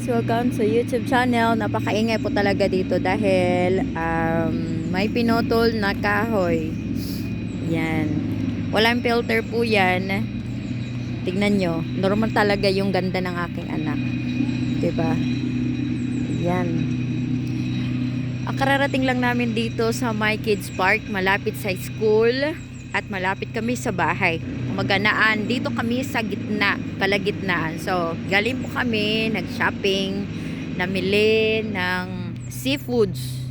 guys! Welcome to YouTube channel. Napakaingay po talaga dito dahil um, may pinutol na kahoy. Yan. Walang filter po yan. Tignan nyo. Normal talaga yung ganda ng aking anak. ba? Yan. Ang kararating lang namin dito sa My Kids Park, malapit sa school at malapit kami sa bahay. Maganaan, dito kami sa gitna, kalagitnaan. So, galing po kami, nag-shopping, namili ng seafoods.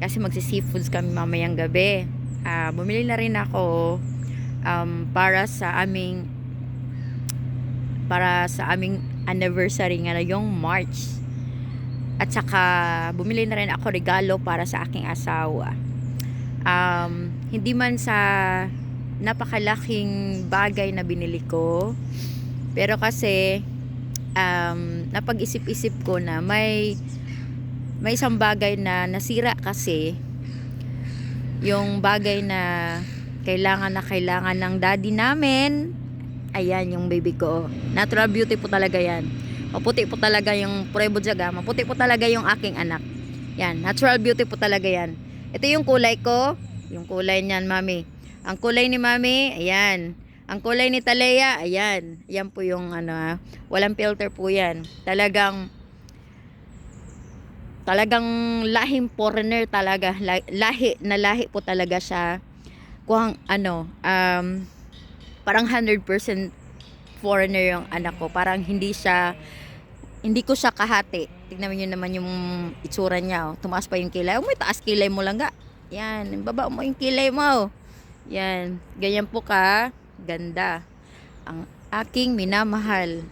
Kasi magsi-seafoods kami mamayang gabi. Ah, bumili na rin ako um, para sa aming para sa aming anniversary nga na yung March. At saka, bumili na rin ako regalo para sa aking asawa. Um, hindi man sa napakalaking bagay na binili ko. Pero kasi, um, napag-isip-isip ko na may may isang bagay na nasira kasi yung bagay na kailangan na kailangan ng daddy namin ayan yung baby ko natural beauty po talaga yan Maputi po talaga yung Pruebo Jaga. Maputi po talaga yung aking anak. Yan, natural beauty po talaga yan. Ito yung kulay ko. Yung kulay niyan, mami. Ang kulay ni mami, ayan. Ang kulay ni Talea, ayan. Ayan po yung ano, ah, walang filter po yan. Talagang talagang lahing foreigner talaga. La- Lahi na lahi po talaga siya. Kung ano, um, parang 100% foreigner yung anak ko. Parang hindi siya, hindi ko siya kahati. Tignan niyo naman yung itsura niya. Oh. Tumaas pa yung kilay. Oh, may taas kilay mo lang ga. Yan, baba mo yung kilay mo. Yan, ganyan po ka. Ganda. Ang aking minamahal.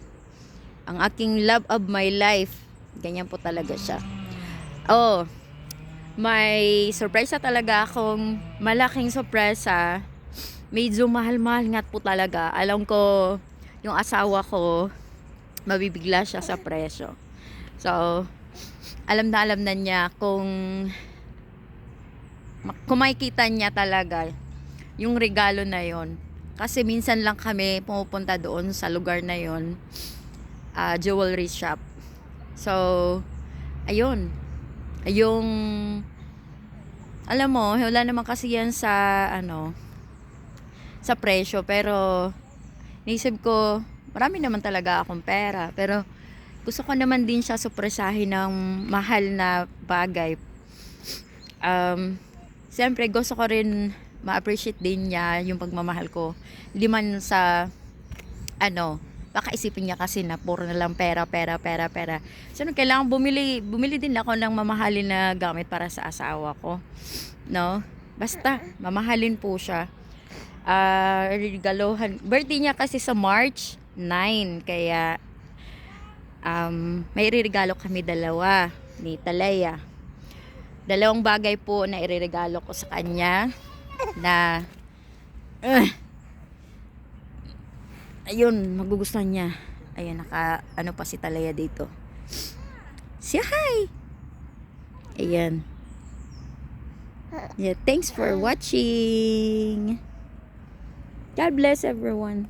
Ang aking love of my life. Ganyan po talaga siya. Oh, may surprise talaga akong malaking sorpresa. Medyo mahal-mahal nga po talaga. Alam ko, yung asawa ko, mabibigla siya sa presyo. So, alam na alam na niya kung makikita niya talaga yung regalo na yon kasi minsan lang kami pumupunta doon sa lugar na yon uh, jewelry shop. So ayun. Yung alam mo wala naman kasi yan sa ano sa presyo. Pero naisip ko marami naman talaga akong pera. Pero gusto ko naman din siya supresahin ng mahal na bagay. Um, siyempre gusto ko rin ma-appreciate din niya yung pagmamahal ko. Hindi man sa ano, baka isipin niya kasi na puro na lang pera, pera, pera, pera. So, nung kailangan bumili, bumili din ako ng mamahalin na gamit para sa asawa ko. No? Basta, mamahalin po siya. Ah, regalohan. Birthday niya kasi sa March 9. Kaya, um, may iririgalo kami dalawa ni Talaya. Dalawang bagay po na iririgalo ko sa kanya na uh, ayun, magugustuhan niya. Ayun, naka ano pa si Talaya dito. Say hi! Ayan. Yeah, thanks for watching. God bless everyone.